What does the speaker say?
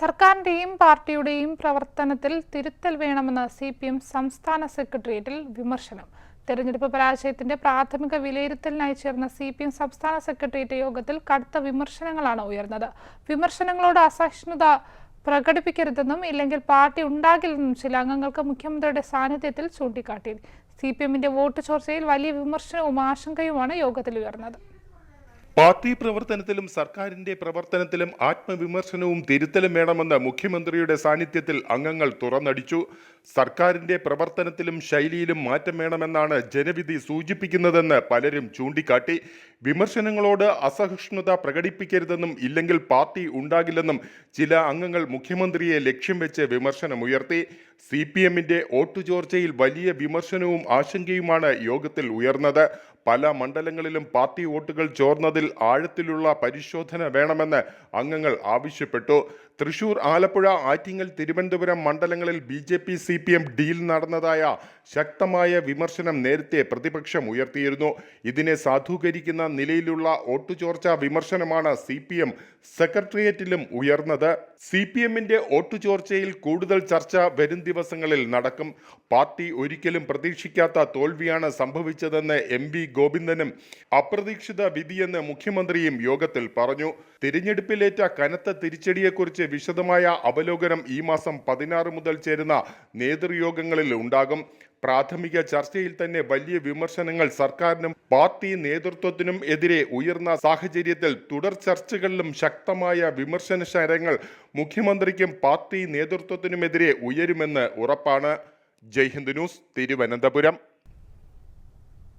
സർക്കാരിന്റെയും പാർട്ടിയുടെയും പ്രവർത്തനത്തിൽ തിരുത്തൽ വേണമെന്ന് സി പി എം സംസ്ഥാന സെക്രട്ടേറിയറ്റിൽ വിമർശനം. തെരഞ്ഞെടുപ്പ് പരാജയത്തിന്റെ പ്രാഥമിക വിലയിരുത്തലിനായി ചേർന്ന സി പി എം സംസ്ഥാന സെക്രട്ടേറിയറ്റ് യോഗത്തിൽ കടുത്ത വിമർശനങ്ങളാണ് ഉയർന്നത്. വിമർശനങ്ങളോട് അസഹിഷ്ണുത പ്രകടിപ്പിക്കരുതെന്നും ഇല്ലെങ്കിൽ പാർട്ടി ഉണ്ടാകില്ലെന്നും ചില അംഗങ്ങൾക്ക് മുഖ്യമന്ത്രിയുടെ സാന്നിധ്യത്തിൽ ചൂണ്ടിക്കാട്ടി. സി പി എമ്മിന്റെ വോട്ട് ചോർച്ചയിൽ വലിയ വിമർശനവും ആശങ്കയുമാണ് യോഗത്തിൽ ഉയർന്നത്. പാർട്ടി പ്രവർത്തനത്തിലും സർക്കാരിന്റെ പ്രവർത്തനത്തിലും ആത്മവിമർശനവും തിരുത്തലും വേണമെന്ന് മുഖ്യമന്ത്രിയുടെ സാന്നിധ്യത്തിൽ അംഗങ്ങൾ തുറന്നടിച്ചു. സർക്കാരിന്റെ പ്രവർത്തനത്തിലും ശൈലിയിലും മാറ്റം വേണമെന്നാണ് ജനവിധി സൂചിപ്പിക്കുന്നതെന്ന് പലരും ചൂണ്ടിക്കാട്ടി. വിമർശനങ്ങളോട് അസഹിഷ്ണുത പ്രകടിപ്പിക്കരുതെന്നും ഇല്ലെങ്കിൽ പാർട്ടി ഉണ്ടാകില്ലെന്നും ചില അംഗങ്ങൾ മുഖ്യമന്ത്രിയെ ലക്ഷ്യം വെച്ച് വിമർശനമുയർത്തി. സി പി എമ്മിന്റെ വോട്ടുചോർച്ചയിൽ വലിയ വിമർശനവും ആശങ്കയുമാണ് യോഗത്തിൽ ഉയർന്നത്. പല മണ്ഡലങ്ങളിലും പാർട്ടി വോട്ടുകൾ ചോർന്നതിൽ ആഴത്തിലുള്ള പരിശോധന വേണമെന്ന് അംഗങ്ങൾ ആവശ്യപ്പെട്ടു. തൃശൂർ ആലപ്പുഴ ആറ്റിങ്ങൽ തിരുവനന്തപുരം മണ്ഡലങ്ങളിൽ B J P C P M deal നടന്നതായ ശക്തമായ വിമർശനം നേരത്തെ പ്രതിപക്ഷം ഉയർത്തിയിരുന്നു. ഇതിനെ സാധൂകരിക്കുന്ന നിലയിലുള്ള ഓട്ടുചോർച്ച വിമർശനമാണ് സി പി എം സെക്രട്ടേറിയറ്റിലും ഉയർന്നത്. സി പി എമ്മിന്റെ ഓട്ടുചോർച്ചയിൽ കൂടുതൽ ചർച്ച വരും ദിവസങ്ങളിൽ നടക്കും. പാർട്ടി ഒരിക്കലും പ്രതീക്ഷിക്കാത്ത തോൽവിയാണ് സംഭവിച്ചതെന്ന് എം വി ഗോവിന്ദനും അപ്രതീക്ഷിത വിധിയെന്ന് മുഖ്യമന്ത്രിയും യോഗത്തിൽ പറഞ്ഞു. തിരഞ്ഞെടുപ്പിലേറ്റ കനത്ത തിരിച്ചടിയെക്കുറിച്ച് വിശദമായ അവലോകനം ഈ മാസം പതിനാറ് മുതൽ ചേരുന്ന നേതൃയോഗങ്ങളിൽ ഉണ്ടാകും പ്രാഥമിക ചർച്ചയിൽ തന്നെ വലിയ വിമർശനങ്ങൾ സർക്കാരിനും പാർട്ടി നേതൃത്വത്തിനും എതിരെ ഉയർന്ന സാഹചര്യത്തിൽ തുടർ ചർച്ചകളിലും ശക്തമായ വിമർശന ശരങ്ങൾ മുഖ്യമന്ത്രിക്കും പാർട്ടി നേതൃത്വത്തിനുമെതിരെ ഉയരുമെന്ന് ഉറപ്പാണ്. ജയ്ഹിന്ദ് ന്യൂസ് തിരുവനന്തപുരം.